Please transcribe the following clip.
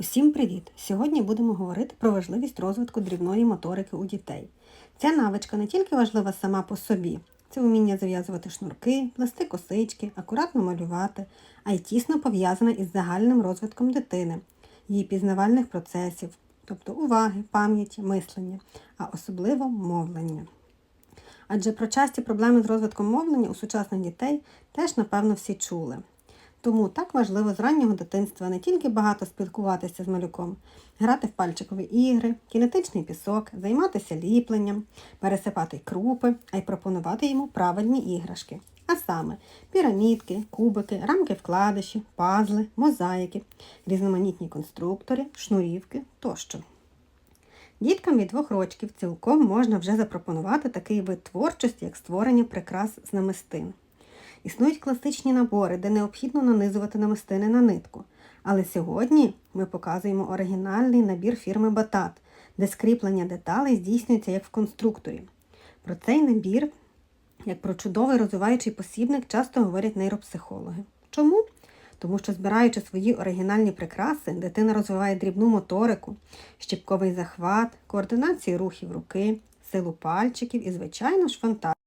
Усім привіт! Сьогодні будемо говорити про важливість розвитку дрібної моторики у дітей. Ця навичка не тільки важлива сама по собі, це вміння зав'язувати шнурки, плести косички, акуратно малювати, а й тісно пов'язана із загальним розвитком дитини, її пізнавальних процесів, тобто уваги, пам'яті, мислення, а особливо мовлення. Адже про часті проблеми з розвитком мовлення у сучасних дітей теж, напевно, всі чули. Тому так важливо з раннього дитинства не тільки багато спілкуватися з малюком, грати в пальчикові ігри, кінетичний пісок, займатися ліпленням, пересипати крупи, а й пропонувати йому правильні іграшки. А саме пірамідки, кубики, рамки вкладиші, пазли, мозаїки, різноманітні конструктори, шнурівки тощо. Діткам від двох рочків цілком можна вже запропонувати такий вид творчості, як створення прикрас з намистин. Існують класичні набори, де необхідно нанизувати намистини на нитку. Але сьогодні ми показуємо оригінальний набір фірми Батат, де скріплення деталей здійснюється як в конструкторі. Про цей набір, як про чудовий розвиваючий посібник, часто говорять нейропсихологи. Чому? Тому що, збираючи свої оригінальні прикраси, дитина розвиває дрібну моторику, щіпковий захват, координацію рухів руки, силу пальчиків і, звичайно ж, фантазію.